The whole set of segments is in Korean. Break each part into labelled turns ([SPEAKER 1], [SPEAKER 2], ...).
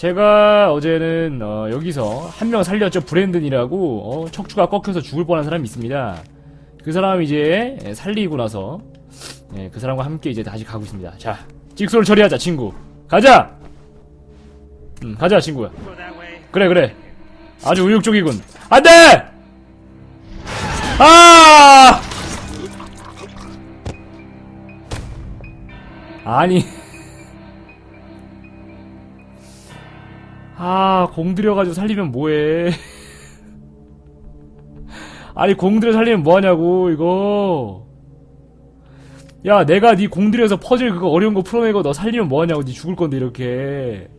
[SPEAKER 1] 제가 어제는 어, 여기서 한 명 살렸죠 브랜든이라고 어, 척추가 꺾여서 죽을 뻔한 사람이 있습니다. 그 사람 이제 예, 살리고 나서 예, 그 사람과 함께 이제 다시 가고 있습니다. 자 직소를 처리하자 친구 가자. 음 가자 친구야. 그래 그래 아주 의욕적이군. 안돼. 아 아니. 아, 공 들여가지고 살리면 뭐해. 아니, 공 들여 살리면 뭐하냐고, 이거. 야, 내가 네 공 들여서 퍼즐 그거 어려운 거 풀어내고 너 살리면 뭐하냐고, 네 죽을 건데, 이렇게.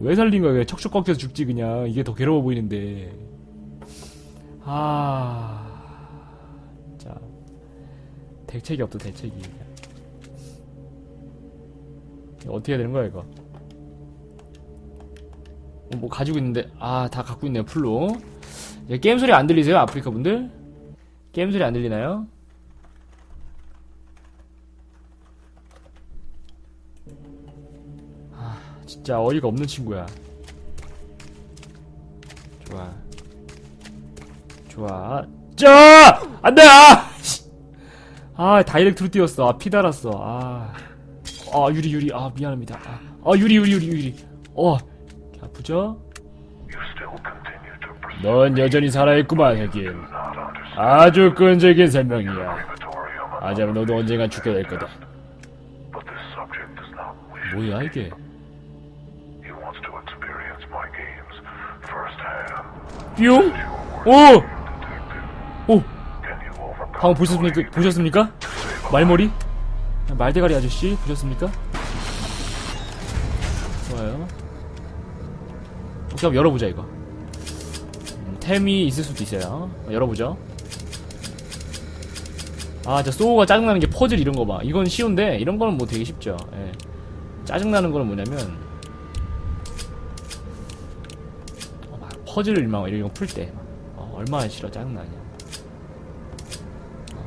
[SPEAKER 1] 왜 살린 거야, 그냥 척척 꺾여서 죽지, 그냥. 이게 더 괴로워 보이는데. 아. 자. 대책이 없다, 대책이. 어떻게 해야 되는 거야, 이거? 어, 뭐 가지고 있는데 아 다 갖고 있네요 풀로. 예, 게임 소리 안 들리세요 아프리카 분들? 게임 소리 안 들리나요? 아 진짜 어이가 없는 친구야. 좋아. 좋아. 자! 안돼! 아! 씨. 아 다이렉트로 뛰었어. 아 피 달았어. 아, 아 유리 유리. 아 미안합니다. 아, 아 유리 유리 유리 유리. 어 아프죠? 넌 여전히 살아있구만 하긴 아주 끈질긴 설명이야 하지만 너도 언젠간 죽게 될 거다 뭐야 이게 뿅? 오! 오! 방금 보셨습니까? 보셨습니까? 말머리? 말대가리 아저씨 보셨습니까? 한번 열어보자 이거. 음, 템이 있을 수도 있어요. 어, 열어보죠. 아 진짜 소우가 짜증나는 게 퍼즐 이런 거봐. 이건 쉬운데 이런 거는 뭐 되게 쉽죠. 예. 짜증나는 거는 뭐냐면 어, 막 퍼즐을 막 이런 거 풀 때. 어, 얼마나 싫어 짜증나냐. 어.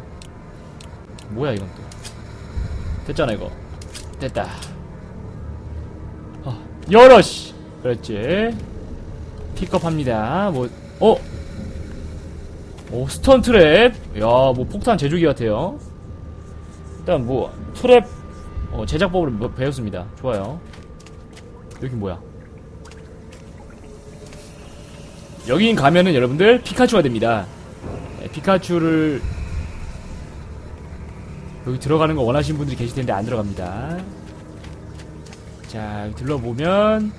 [SPEAKER 1] 뭐야 이건 또. 됐잖아 이거. 됐다. 어, 열어 씨. 그렇지 픽업합니다. 뭐 어? 오 스턴 트랩. 야 뭐 폭탄 제조기 같아요. 일단 뭐 트랩 어, 제작법을 뭐 배웠습니다. 좋아요. 여기 뭐야? 여긴 가면은 여러분들 피카츄가 됩니다. 네, 피카츄를 여기 들어가는 거 원하시는 분들이 계실 텐데 안 들어갑니다. 자 들러보면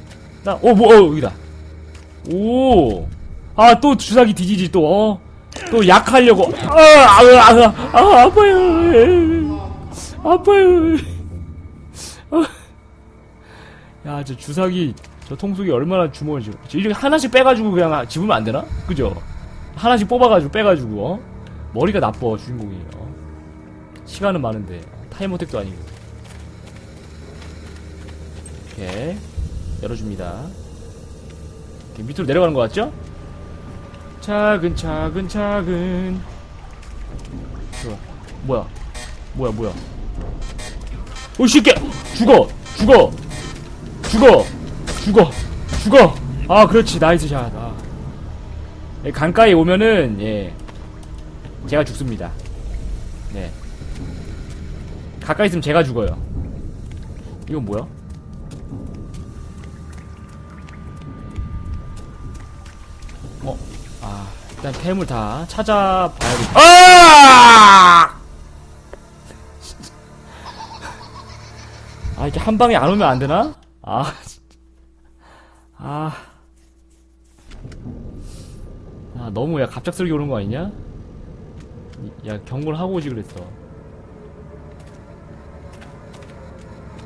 [SPEAKER 1] 나, 어, 뭐, 어, 여기다. 오. 아, 또 주사기 뒤지지, 또, 어? 또 약하려고. 아, 아, 아, 아, 아 아파요. 아파요. 아. 야, 저 주사기, 저 통속이 얼마나 주먹을 쥐고. 이렇게 하나씩 빼가지고 그냥 집으면 안 되나? 그죠? 하나씩 뽑아가지고 빼가지고, 어? 머리가 나빠, 주인공이. 어? 시간은 많은데. 타임어택도 아니고. 오케이. 열어줍니다. 밑으로 내려가는 것 같죠? 차근 차근 차근. 좋아. 뭐야? 뭐야 뭐야? 오 쉽게 죽어! 죽어! 죽어! 죽어! 죽어! 아 그렇지. 나이스 샷. 아. 예, 강가에 오면은 예. 제가 죽습니다. 네. 가까이 있으면 제가 죽어요. 이건 뭐야? 어, 아, 일단 템을 다 찾아봐야겠다. 아! 아, 이렇게 한 방에 안 오면 안 되나? 아, 진짜. 아. 아, 너무 야, 갑작스럽게 오는 거 아니냐? 이- 야, 경고를 하고 오지 그랬어.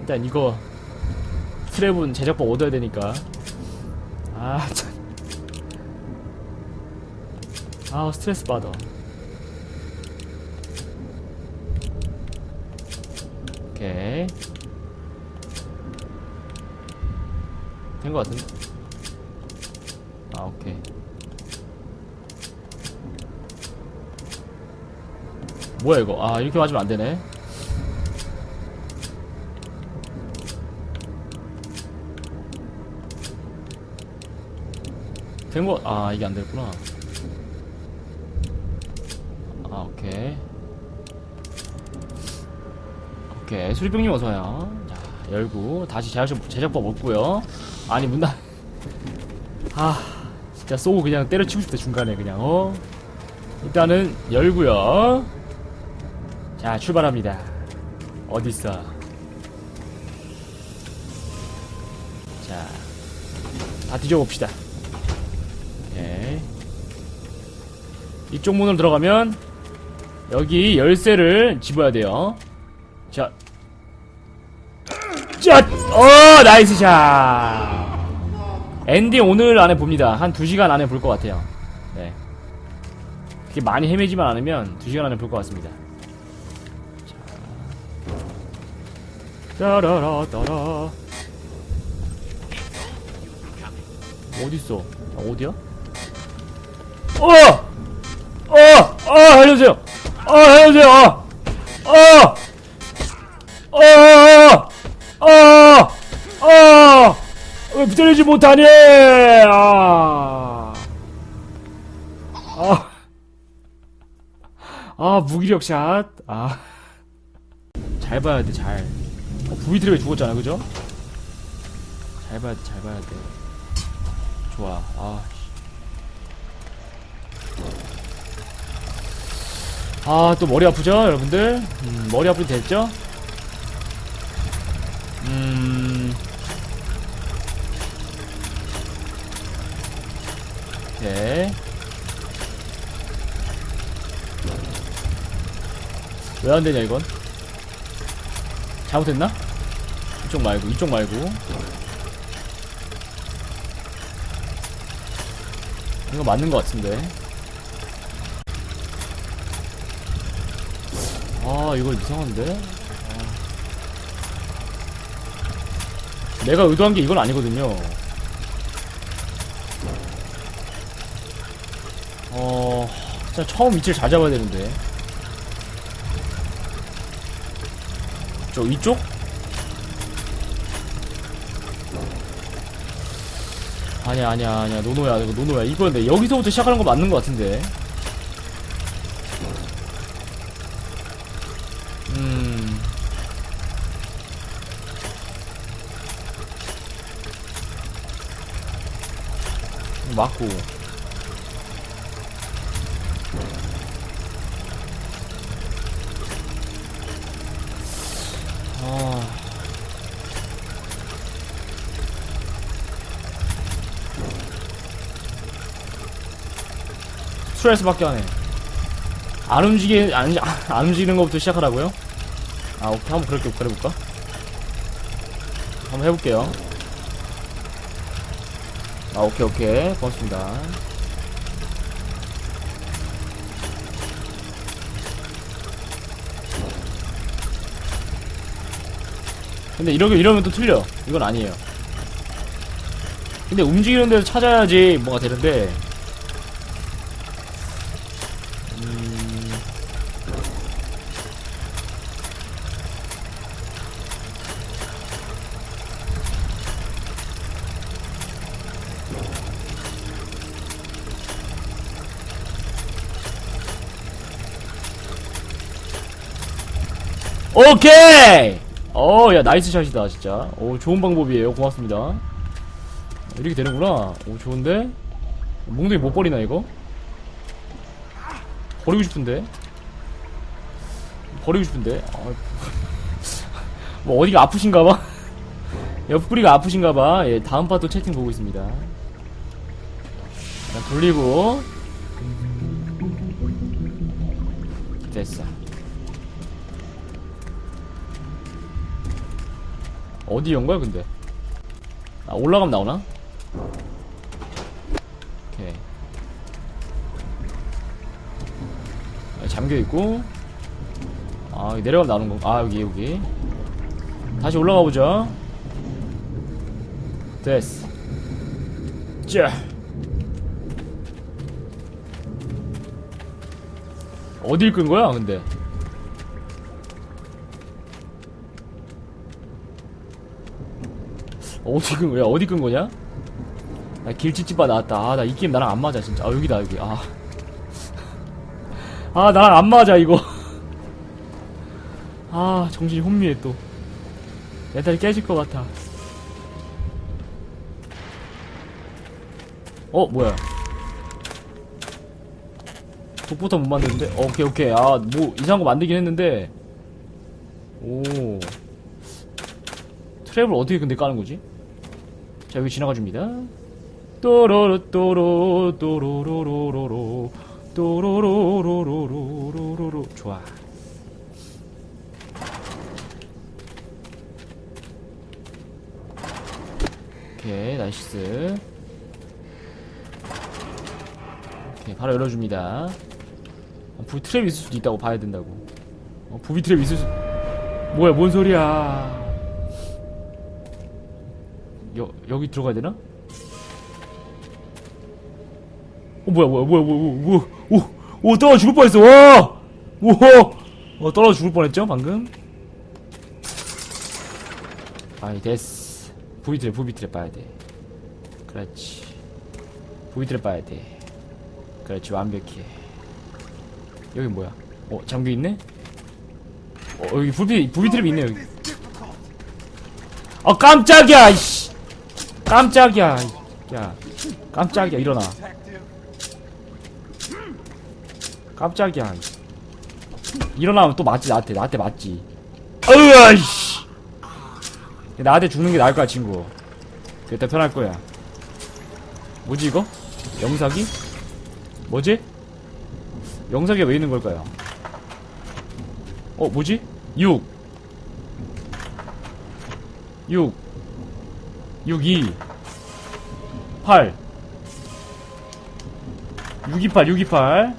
[SPEAKER 1] 일단 이거, 트랩은 제작법 얻어야 되니까. 아, 참. 아우 스트레스 받아. 오케이. 된 것 같은데? 아 오케이. 뭐야 이거? 아 이렇게 맞으면 안되네. 된 거, 아, 이게 안 됐구나. 아, 오케이. 오케이. 수리병님 어서와요. 자, 열고, 다시 제작법, 제작법 없고요 아니, 문 닫, 아, 진짜 쏘고 그냥 때려치고 싶다, 중간에 그냥, 어? 일단은, 열고요 자, 출발합니다. 어딨어? 자, 다 뒤져봅시다. 오케이. 이쪽 문으로 들어가면 여기 열쇠를 집어야 돼요. 자, 자, 어 나이스 샷. 엔딩 오늘 안에 봅니다. 한 2시간 안에 볼 것 같아요. 네. 그렇게 많이 헤매지만 않으면 2시간 안에 볼 것 같습니다. 자, 따라라 따라. 어딨어? 아, 어디야? 어! 어! 어! 알려주세요! 어! 알려주세요! 어! 어! 어! 어! 어! 왜 붙여내지 못하니? 아! 아! 아, 무기력 샷. 아. 잘 봐야 돼, 잘. 어, 부이트랩에 죽었잖아, 그죠? 잘 봐야 돼, 잘 봐야 돼. 좋아. 아. 씨. 아, 또 머리 아프죠, 여러분들? 음, 머리 때 됐죠? 음. 오케이. 왜 안 되냐, 이건? 잘못했나? 이쪽 말고, 이쪽 말고. 이거 맞는 것 같은데. 아, 이거 이상한데? 아. 내가 의도한 게 이건 아니거든요. 어, 진짜 처음 위치를 잘 잡아야 되는데. 저 이쪽? 아니야 아니야 아니야 노노야 이거 노노야 이거 근데 여기서부터 시작하는 거 맞는 거 같은데 맞고 아 스트레스밖에 안 해. 안 움직이 안, 안 움직이는 것부터 시작하라고요? 아 오케이 한번 그렇게 그래볼까? 한번 해볼게요. 아 오케이 오케이 고맙습니다. 근데 이러면 이러면 또 틀려. 이건 아니에요. 근데 움직이는 데서 찾아야지 뭐가 되는데 오케이! 어, 야, 나이스 샷이다, 진짜. 오, 좋은 방법이에요. 고맙습니다. 이렇게 되는구나. 오, 좋은데? 몽둥이 못 버리나, 이거? 버리고 싶은데? 버리고 싶은데? 아, 뭐, 어디가 아프신가봐? 옆구리가 아프신가봐. 예, 다음 파트 채팅 보고 있습니다. 자, 돌리고. 됐어. 어디 연 거야, 근데? 아, 올라가면 나오나? 오케이. 아, 잠겨 있고. 아, 내려가면 나오는 거. 아, 여기, 여기. 다시 올라가 보자. 됐어. 자. 어딜 끈 거야, 근데? 어디 끈 거야? 어디 끈 거냐? 나 길치집바 나왔다. 아, 나 이 게임 나랑 안 맞아, 진짜. 아, 여기다, 여기. 아. 아, 나랑 안 맞아, 이거. 아, 정신이 혼미해, 또. 멘탈이 깨질 것 같아. 어, 뭐야. 독부터 못 만드는데? 어, 오케이, 오케이. 아, 뭐, 이상한 거 만들긴 했는데. 오. 트랩을 어떻게 근데 까는 거지? 자, 여기 지나가 줍니다. 또로로 또로 또로로로로로 또로로로로로로로 좋아. 오케이, 나이스. 오케이, 바로 열어줍니다. 어, 부비 트랩 있을 수도 있다고 봐야 된다고. 어, 부비 트랩 있을 수. 뭐야, 뭔 소리야. 여, 여기 들어가야 되나? 어, 뭐야, 뭐야, 뭐야, 뭐야, 뭐야, 오, 오, 떨어 죽을 뻔했어, 와! 오, 어, 떨어 죽을 뻔했죠, 방금? 아이, 됐어. 부비트랩, 부비트랩 봐야 돼. 그렇지. 부비트랩 봐야 돼. 그렇지, 완벽해. 여기 뭐야? 어, 잠겨 있네? 어, 여기 부비, 부비트랩 있네, 여기. 어, 깜짝이야, 이씨! 깜짝이야, 야. 깜짝이야, 일어나. 깜짝이야. 일어나면 또 맞지, 나한테. 나한테 맞지. 으아, 씨! 나한테 죽는 게 나을 거야, 친구. 그때 편할 거야. 뭐지, 이거? 영사기? 뭐지? 영사기가 왜 있는 걸까요? 어, 뭐지? 6. 6. 6, 2. 8. 628, 628.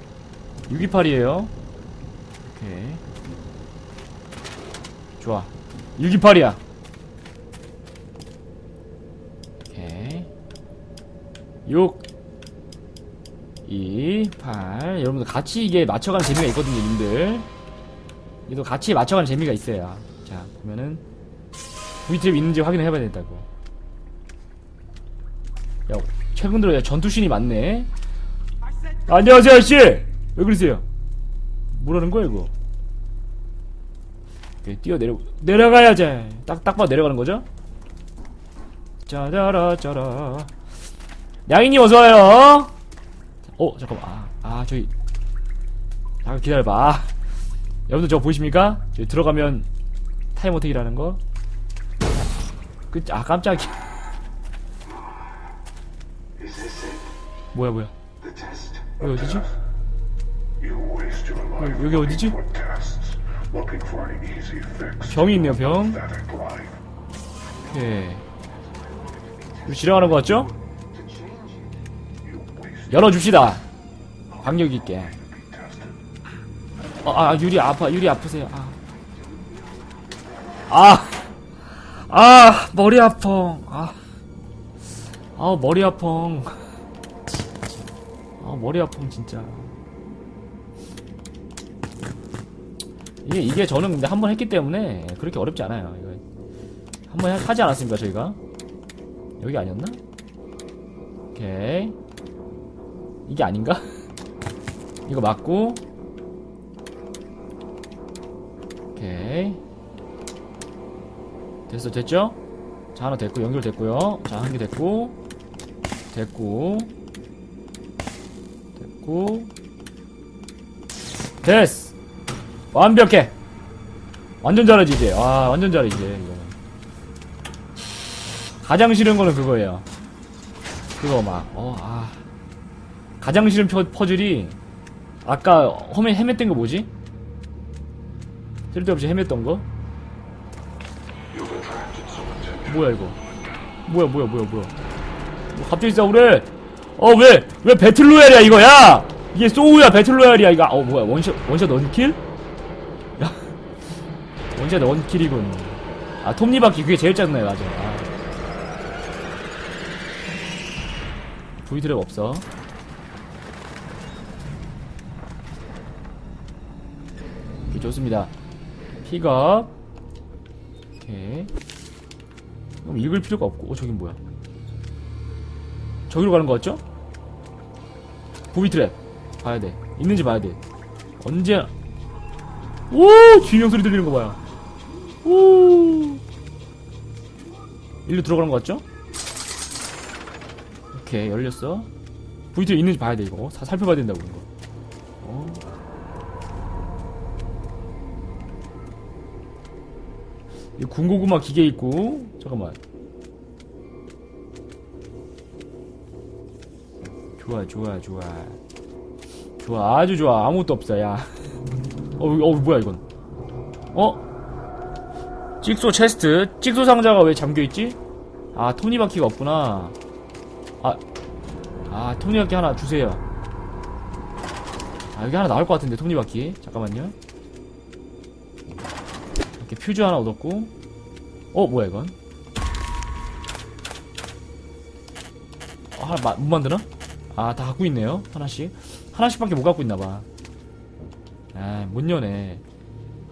[SPEAKER 1] 628이에요. 오케이. 좋아. 628이야. 오케이. 6, 2, 8. 여러분들 같이 이게 맞춰가는 재미가 있거든요, 님들. 이도 같이 맞춰가는 재미가 있어요. 자, 보면은, V트랩 있는지 확인을 해봐야 된다고. 야, 최근 들어 전투신이 많네. 안녕하세요, 아저씨! 왜 그러세요? 뭐라는 거야, 이거? 오케이, 뛰어 내려, 내려가야지. 딱, 딱 봐도 내려가는 거죠? 짜라라, 짜라. 양이님 어서와요! 어, 잠깐만. 아, 아, 저기. 잠깐 기다려봐. 아, 여러분들 저거 보이십니까? 들어가면 타임 어택이라는 거. 그, 아, 깜짝이야. 뭐야, 뭐야. 여기 어디지?
[SPEAKER 2] Life
[SPEAKER 1] 여기 어디지? 병이 있네요, 병. 오케이. 지나가는 거 같죠? 열어줍시다. 박력 있게. 어, 아, 유리 아파, 유리 아프세요. 아. 아, 아, 머리 아파. 아, 아, 머리 아파. 아, 머리 아파, 진짜. 이게, 이게 저는 근데 한 번 했기 때문에 그렇게 어렵지 않아요. 이거. 한 번 하지 않았습니까, 저희가? 여기 아니었나? 오케이. 이게 아닌가? 이거 맞고, 오케이. 됐어, 됐죠? 자, 하나 됐고, 연결됐고요. 자, 한 개 됐고, 됐고, 됐고, 됐어! 완벽해! 완전 잘하지, 이제. 아, 완전 잘해, 이제, 이거. 가장 싫은 거는 그거예요. 그거 막, 어, 아. 가장 싫은 퍼, 퍼즐이, 아까 험에 헤맸던 거 뭐지? 쓸데없이 헤맸던 거? 뭐야 이거 뭐야 뭐야 뭐야 뭐야 뭐 갑자기 싸우래 어 왜 왜 배틀로얄이야 이거 야? 이게 소우야 배틀로얄이야 이거. 어 뭐야 원샷 원샷 원킬? 야 원샷 원킬이군. 아 톱니바퀴 그게 제일 짜증나요 맞아. 아. V드랩 없어. 좋습니다. 픽업. 오케이. 그럼 읽을 필요가 없고. 어 저긴 뭐야 저기로 가는 거 같죠? 보비 트랩. 봐야 돼. 있는지 봐야 돼. 언제 오! 비명 소리 들리는 거 봐요. 오! 일로 들어가는 거 같죠? 오케이 열렸어. 보비 트랩 있는지 봐야 돼 이거. 사- 살펴봐야 된다고 이거. 어. 이 군고구마 기계 있고 잠깐만 좋아 좋아 좋아. 좋아 아주 좋아. 아무것도 없어 야. 어, 어 뭐야 이건? 어? 찍소 체스트? 찍소 상자가 왜 잠겨있지? 아 토니바퀴가 없구나. 아, 아 토니바퀴 하나 주세요. 아 여기 하나 나올 것 같은데 토니바퀴. 잠깐만요. 이렇게 퓨즈 하나 얻었고. 어 뭐야 이건? 아, 하나 마- 못 만드나? 아 다 갖고 있네요 하나씩. 하나씩밖에 못 갖고 있나봐. 아 못 여네.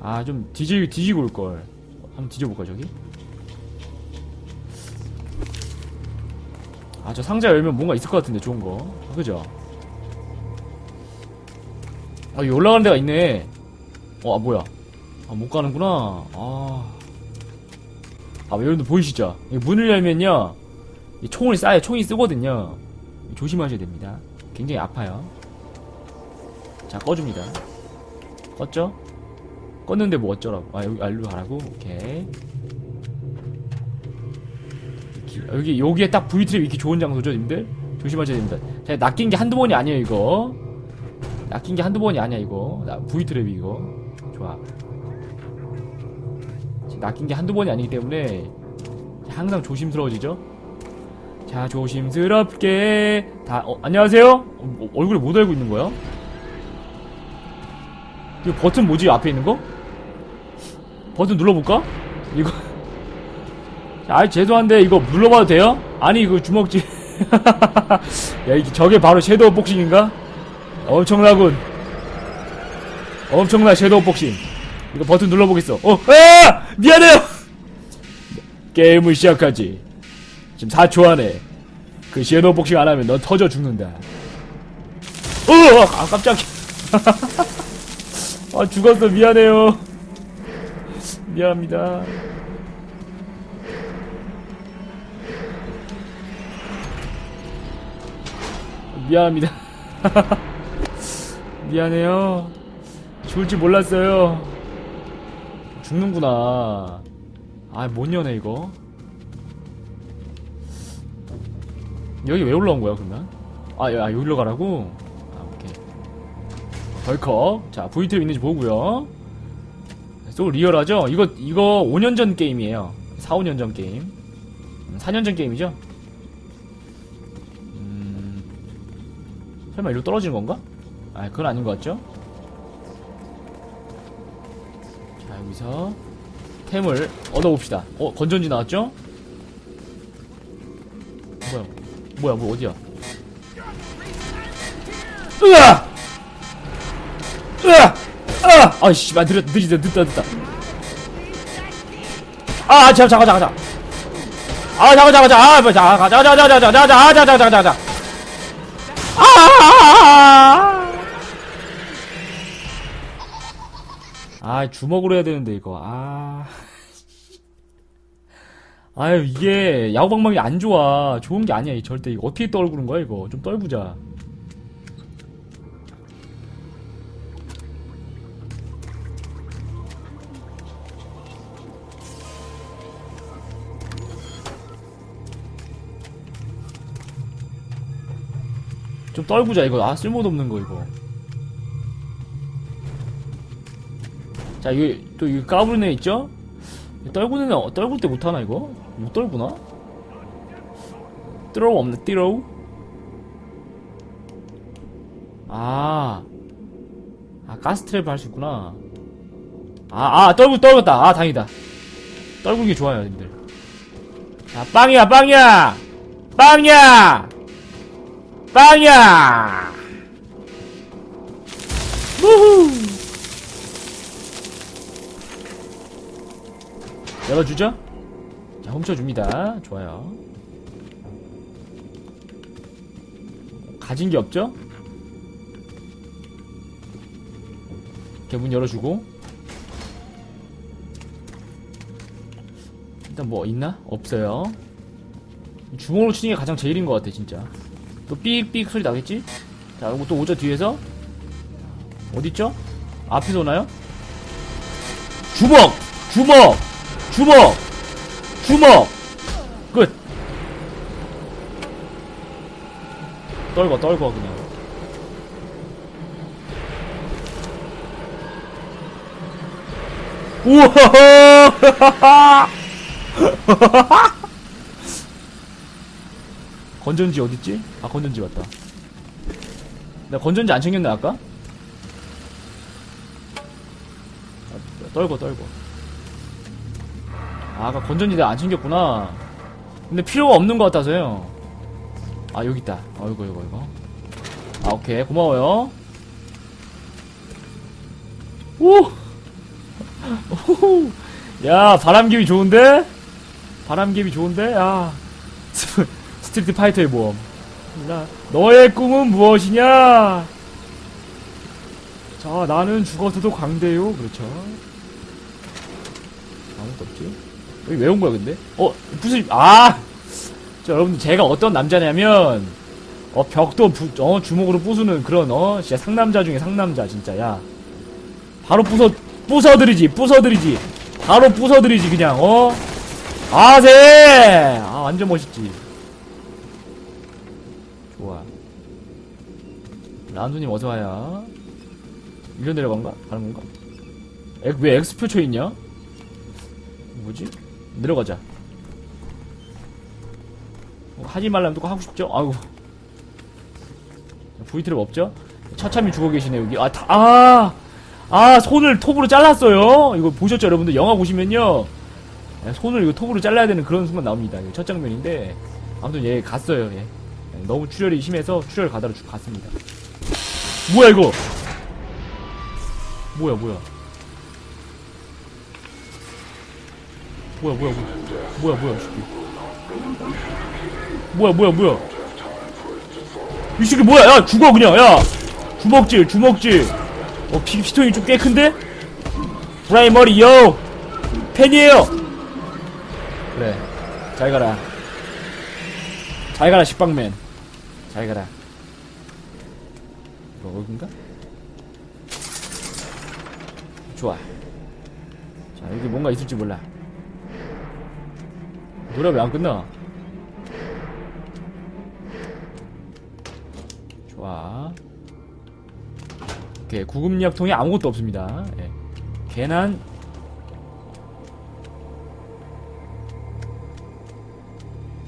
[SPEAKER 1] 아 좀 뒤지, 뒤지고 올걸. 한번 뒤져볼까 저기? 아 저 상자 열면 뭔가 있을 것 같은데 좋은 거. 아, 그죠? 아 여기 올라가는 데가 있네. 어 아, 뭐야? 아 못 가는구나. 아. 아, 여러분들 보이시죠? 이 문을 열면요, 이 총을 쏴요. 총이 쓰거든요. 조심하셔야 됩니다. 굉장히 아파요. 자, 꺼줍니다. 껐죠? 껐는데 뭐 어쩌라고. 아, 여기, 알로 가라고? 오케이. 여기, 여기에 딱 V트랩 이렇게 좋은 장소죠, 님들? 조심하셔야 됩니다. 자, 낚인 게 한두 번이 아니에요, 이거. 낚인 게 한두 번이 아니야, 이거. 나, V트랩이 이거. 좋아. 낚인 게 한두 번이 아니기 때문에 항상 조심스러워지죠? 자, 조심스럽게 다, 어, 안녕하세요? 어, 뭐, 얼굴에 못 알고 있는 거야? 이거 버튼 뭐지? 앞에 있는 거? 버튼 눌러볼까? 이거. 아, 죄송한데, 이거 눌러봐도 돼요? 아니, 이거 주먹질. 야, 이게 저게 바로 섀도우 복싱인가? 엄청나군. 엄청나 섀도우 복싱. 이거 버튼 눌러보겠어. 어, 아! 미안해요! 게임을 시작하지. 지금 4초 안에 그 섀도우 복싱 안 하면 넌 터져 죽는다. 어! 아, 깜짝이야. 아, 죽었어. 미안해요. 미안합니다. 미안합니다. 미안해요. 죽을 줄 몰랐어요. 죽는구나. 아, 못 여네, 이거. 여기 왜 올라온 거야, 그러면? 아, 야, 여기로 가라고? 아, 오케이. 덜컥. 자, V트랩 있는지 보고요. 또 리얼하죠? 이거, 이거 5년 전 게임이에요. 4, 5년 전 게임. 음, 4년 전 게임이죠? 음, 설마 이리로 떨어지는 건가? 아, 그건 아닌 것 같죠? 자, 여기서 템을 얻어봅시다. 어, 건전지 나왔죠? 뭐야? 뭐야, 뭐 어디야? 으아! 으아! 아! 아이씨, 만 느렸, 느리다, 늦다, 늦다. 아, 잠깐, 잠깐, 잠깐. 아, 잠깐, 잠깐. 아, 뭐, 잠깐, 잠깐, 잠깐, 잠깐, 잠깐, 잠깐, 잠깐, 잠깐, 잠깐, 잠깐. 아! 아, 주먹으로 해야 되는데, 이거. 아. 아유, 이게, 야구방망이 안 좋아. 좋은 게 아니야, 이 절대. 이거 어떻게 떨구는 거야, 이거. 좀 떨구자. 좀 떨구자, 이거. 아, 쓸모도 없는 거, 이거. 자, 이거, 또, 이거 애 있죠? 떨구는 떨굴 때 못하나, 이거? 못 떨구나? 띠로우 없네, 띠로우? 아. 아, 가스 트랩을 할 수 있구나. 아, 아, 떨구, 떨궜다. 아, 다행이다. 떨구기 좋아요, 님들. 자, 빵이야, 빵이야! 빵이야! 빵이야! 무후! 열어주죠? 자, 훔쳐줍니다. 좋아요. 가진 게 없죠? 이렇게 문 열어주고 일단 뭐 있나? 없어요 주먹으로 치는 게 가장 제일인 것 같아 진짜 또 삑삑 소리 나겠지? 자 이거 또 오죠 뒤에서 어딨죠? 앞에서 오나요? 주먹! 주먹! 주먹! 주먹! 끝! 떨궈 떨궈 그냥 우와 건전지 어딨지? 아 건전지 맞다 내가 건전지 안 챙겼네 아까? 아, 떨궈 떨궈 아, 아까 건전지 내가 안 챙겼구나 근데 필요가 없는 것 같아서요 아 여기 있다 어 이거 이거 이거 아 오케이 고마워요 오! 오호! 야 바람개비 좋은데? 바람개비 좋은데? 야 스- 스트리트 파이터의 모험 나 너의 꿈은 무엇이냐? 자 나는 죽어서도 광대요 그렇죠 아무것도 없지 여기 왜 온 거야 근데? 어 무슨 아! 자 여러분들 제가 어떤 남자냐면 어 벽도 부, 어 주먹으로 부수는 그런 어 진짜 상남자 중에 상남자 진짜 야 바로 부서 부서드리지 부서드리지 바로 부서드리지 그냥 어 아세 아 완전 멋있지 좋아 란두님 어서와요 일로 내려간가? 가는 건가? 엑, 왜 X 표쳐 있냐? 뭐지? 내려가자. 어, 하지 말라면 또 하고 싶죠? 아이고. V트랩 없죠? 처참히 죽어 계시네 여기. 아, 다, 아, 아 손을 톱으로 잘랐어요? 이거 보셨죠 여러분들? 영화 보시면요. 예, 손을 이거 톱으로 잘라야 되는 그런 순간 나옵니다. 첫 장면인데 아무튼 얘 갔어요 얘 예, 너무 출혈이 심해서 출혈 가다로 쭉 갔습니다. 뭐야 이거? 뭐야 뭐야 뭐야 뭐야 뭐야. 뭐야 뭐야 이 새끼. 뭐야 뭐야 뭐야. 이 새끼 뭐야? 야 죽어 그냥. 야 주먹질 주먹질. 어 피, 피통이 좀 꽤 큰데? 프라이머리 요. 팬이에요. 그래 잘 가라. 잘 가라 식빵맨. 잘 가라. 이거 여긴가? 좋아. 자 여기 뭔가 있을지 몰라 노래 왜 안 끝나? 좋아. 오케이 구급약통에 아무것도 없습니다. 예. 괜한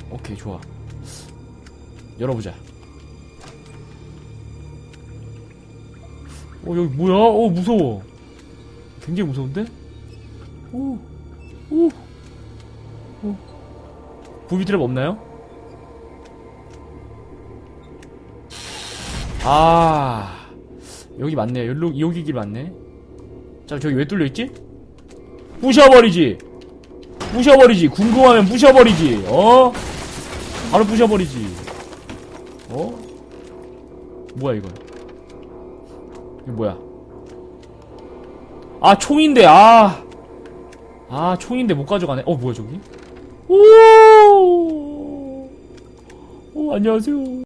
[SPEAKER 1] 오케이 좋아. 열어보자. 어 여기 뭐야? 어 무서워. 굉장히 무서운데? 오 오 오. 부비트랩 없나요? 아 여기 맞네요 여기, 여기 길 맞네 자 저기 왜 뚫려있지? 부셔버리지 부셔버리지 궁금하면 부셔버리지 어? 바로 부셔버리지 어? 뭐야 이거 이거 뭐야 아 총인데 아 아, 총인데 못 가져가네. 어, 뭐야, 저기? 오! 오, 안녕하세요.